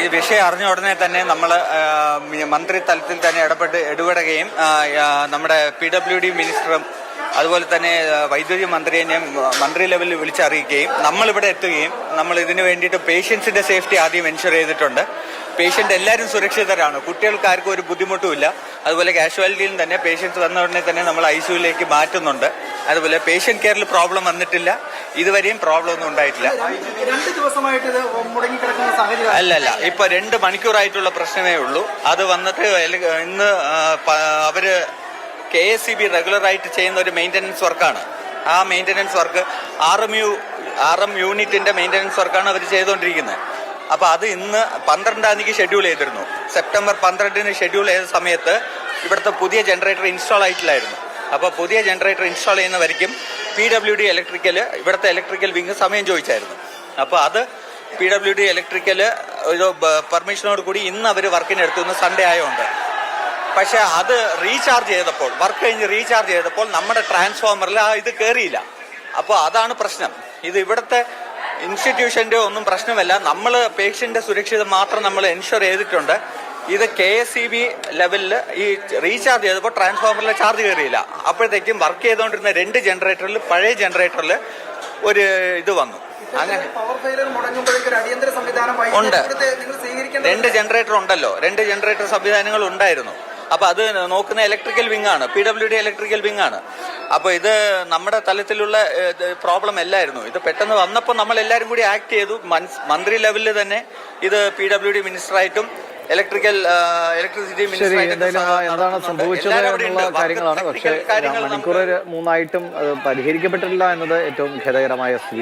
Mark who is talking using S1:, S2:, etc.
S1: ഈ വിഷയം അറിഞ്ഞ ഉടനെ തന്നെ നമ്മൾ മന്ത്രി തലത്തിൽ തന്നെ ഇടപെട്ട് ഇടപെടുകയും നമ്മുടെ പി ഡബ്ല്യു ഡി മിനിസ്റ്ററും അതുപോലെ തന്നെ വൈദ്യുതി മന്ത്രിയെയും മന്ത്രി ലെവലിൽ വിളിച്ചറിയിക്കുകയും നമ്മളിവിടെ എത്തുകയും നമ്മൾ ഇതിനു വേണ്ടിയിട്ട് പേഷ്യൻസിന്റെ സേഫ്റ്റി ആദ്യം എൻഷുർ ചെയ്തിട്ടുണ്ട്. പേഷ്യന്റ് എല്ലാവരും സുരക്ഷിതരാണ്. കുട്ടികൾക്ക് ആർക്കും ഒരു ബുദ്ധിമുട്ടുമില്ല അതുപോലെ കാഷ്വാലിറ്റിയിൽ തന്നെ പേഷ്യൻസ് വന്ന ഉടനെ തന്നെ നമ്മൾ ഐ സിയുലേക്ക് മാറ്റുന്നുണ്ട്. അതുപോലെ പേഷ്യന്റ് കെയറിൽ പ്രോബ്ലം വന്നിട്ടില്ല. ഇതുവരെയും പ്രോബ്ലം ഒന്നും ഉണ്ടായിട്ടില്ല.
S2: രണ്ട് ദിവസമായിട്ട് ഇത് മുടങ്ങിക്കിടക്കുന്ന സാഹചര്യം
S1: അല്ല അല്ല. ഇപ്പൊ രണ്ട് മണിക്കൂറായിട്ടുള്ള പ്രശ്നമേ ഉള്ളൂ. അത് വന്നിട്ട് ഇന്ന് അവർ K S C B regular ആയിട്ട് ചെയ്യുന്ന ഒരു മെയിന്റനൻസ് വർക്കാണ്. ആ maintenance work R M U R M യൂണിറ്റിന്റെ മെയിന്റനൻസ് വർക്കാണ് അവർ ചെയ്തുകൊണ്ടിരിക്കുന്നത്. അപ്പൊ അത് ഇന്ന് പന്ത്രണ്ടാം തീയതിക്ക് ഷെഡ്യൂൾ ചെയ്തിരുന്നു. സെപ്റ്റംബർ പന്ത്രണ്ടിന് ഷെഡ്യൂൾ ചെയ്ത സമയത്ത് ഇവിടുത്തെ പുതിയ ജനറേറ്റർ ഇൻസ്റ്റാൾ ആയിട്ടില്ലായിരുന്നു. അപ്പോൾ പുതിയ ജനറേറ്റർ ഇൻസ്റ്റാൾ ചെയ്യുന്നവരിക്കും പി ഡബ്ല്യു ഡി ഇലക്ട്രിക്കൽ ഇവിടുത്തെ ഇലക്ട്രിക്കൽ വിങ് സമയം ചോദിച്ചായിരുന്നു. അപ്പോൾ അത് പി ഡബ്ല്യു ഡി ഇലക്ട്രിക്കൽ ഒരു പെർമിഷനോട് കൂടി ഇന്ന് അവർ വർക്കിന് എടുത്തു സൺഡേ ആയതുകൊണ്ട് പക്ഷേ അത് റീചാർജ് ചെയ്തപ്പോൾ വർക്ക് കഴിഞ്ഞ് റീചാർജ് ചെയ്തപ്പോൾ നമ്മുടെ ട്രാൻസ്ഫോമറിൽ ആ ഇത് കയറിയില്ല അപ്പോൾ അതാണ് പ്രശ്നം. ഇത് ഇവിടുത്തെ ഇൻസ്റ്റിറ്റ്യൂഷന്റെ ഒന്നും പ്രശ്നമല്ല. നമ്മൾ പേഷ്യന്റെ സുരക്ഷിതം മാത്രം നമ്മൾ എൻഷുർ ചെയ്തിട്ടുണ്ട്. ഇത് കെ എസ് ഇ ബി ലെവലിൽ ഈ റീചാർജ് ചെയ്തപ്പോൾ ട്രാൻസ്ഫോമറിൽ ചാർജ് കയറിയില്ല അപ്പോഴത്തേക്കും വർക്ക് ചെയ്തുകൊണ്ടിരുന്ന രണ്ട് ജനറേറ്ററിൽ പഴയ ജനറേറ്ററിൽ ഒരു ഇത് വന്നു. അങ്ങനെ. ഉണ്ട്. രണ്ട് ജനറേറ്റർ ഉണ്ടല്ലോ. രണ്ട് ജനറേറ്റർ സംവിധാനങ്ങൾ ഉണ്ടായിരുന്നു. അപ്പൊ അത് നോക്കുന്ന ഇലക്ട്രിക്കൽ വിങ് ആണ്. P W D electrical wing ആണ്. അപ്പൊ ഇത് നമ്മുടെ തലത്തിലുള്ള പ്രോബ്ലം അല്ലായിരുന്നു. ഇത് പെട്ടെന്ന് വന്നപ്പോൾ നമ്മൾ എല്ലാവരും കൂടി ആക്ട് ചെയ്തു. മന്ത്രി ലെവലിൽ തന്നെ ഇത് പി ഡബ്ല്യു ഡി മിനിസ്റ്ററായിട്ടും ഇലക്ട്രിക്കൽ ഇലക്ട്രിസിറ്റി
S3: ശരി എന്തായാലും എന്താണ് സംഭവിച്ചത് എന്നുള്ള കാര്യങ്ങളാണ്. പക്ഷേ മണിക്കൂർ മൂന്നായിട്ടും അത് പരിഹരിക്കപ്പെട്ടിട്ടില്ല എന്നത് ഏറ്റവും ഖേദകരമായ സ്ഥിതി.